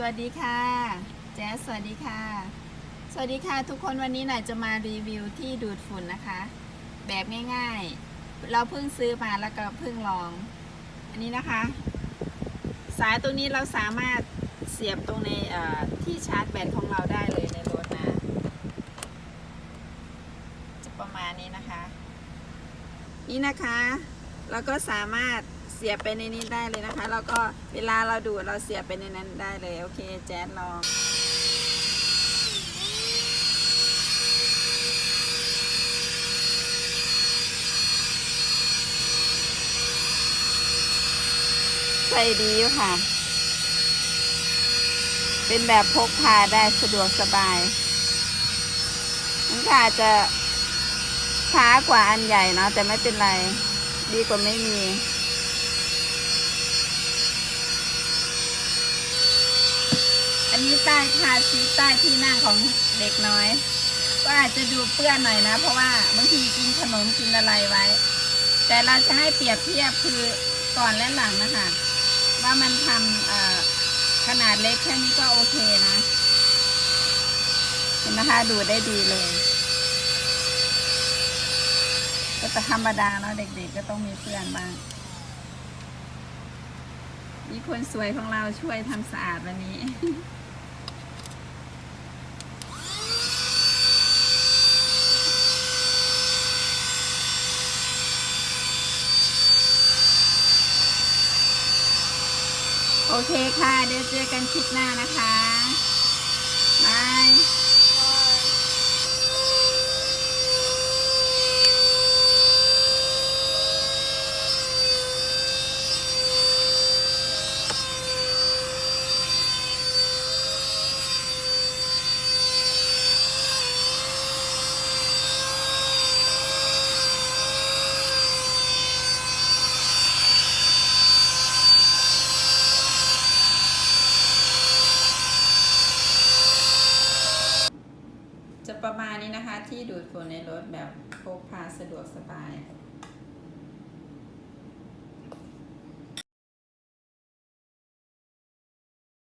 สวัสดีค่ะ แจ๊สสวัสดีค่ะ สวัสดีค่ะ ทุกคนวันนี้หน่อยจะมารีวิวที่ดูดฝุ่นนะคะ แบบง่ายๆ เราเพิ่งซื้อมาแล้วก็เพิ่งลอง อันนี้นะคะ สายตรงนี้เราสามารถเสียบตรงในที่ชาร์จแบตของเราได้เลยในรถนะ จะประมาณนี้นะคะ นี่นะคะ เราก็สามารถ เสียบไปในนี้ได้เลยนะคะ แล้วก็เวลาเราดูดเราเสียบไปในนั้นได้เลย โอเคแจ๊ดลองใส่ดีอยู่ค่ะ เป็นแบบพกพาได้สะดวกสบายมันก็อาจจะช้ากว่าอันใหญ่เนาะแต่ไม่เป็นไร ดีกว่าไม่มี อันนี้ ใต้คาซีใต้ที่นั่งของเด็กน้อย ก็อาจจะดูเปื้อนหน่อยนะ เพราะว่าบางทีกินขนมกินอะไรไว้ แต่เราจะให้เปรียบเทียบคือก่อนและหลังนะคะ ว่ามันทำขนาดเล็กแค่นี้ก็โอเคนะเห็นไหมคะดูได้ดีเลย ก็จะธรรมดาเนาะเด็กๆก็ต้องมีเพื่อนบ้างมีคนสวยของเราช่วยทำสะอาดวันนี้ โอเคค่ะ เดี๋ยวเจอกันคลิปหน้านะคะ บาย จะประมาณนี้นะคะ ที่ดูดฝุ่นในรถแบบพกพาสะดวกสบาย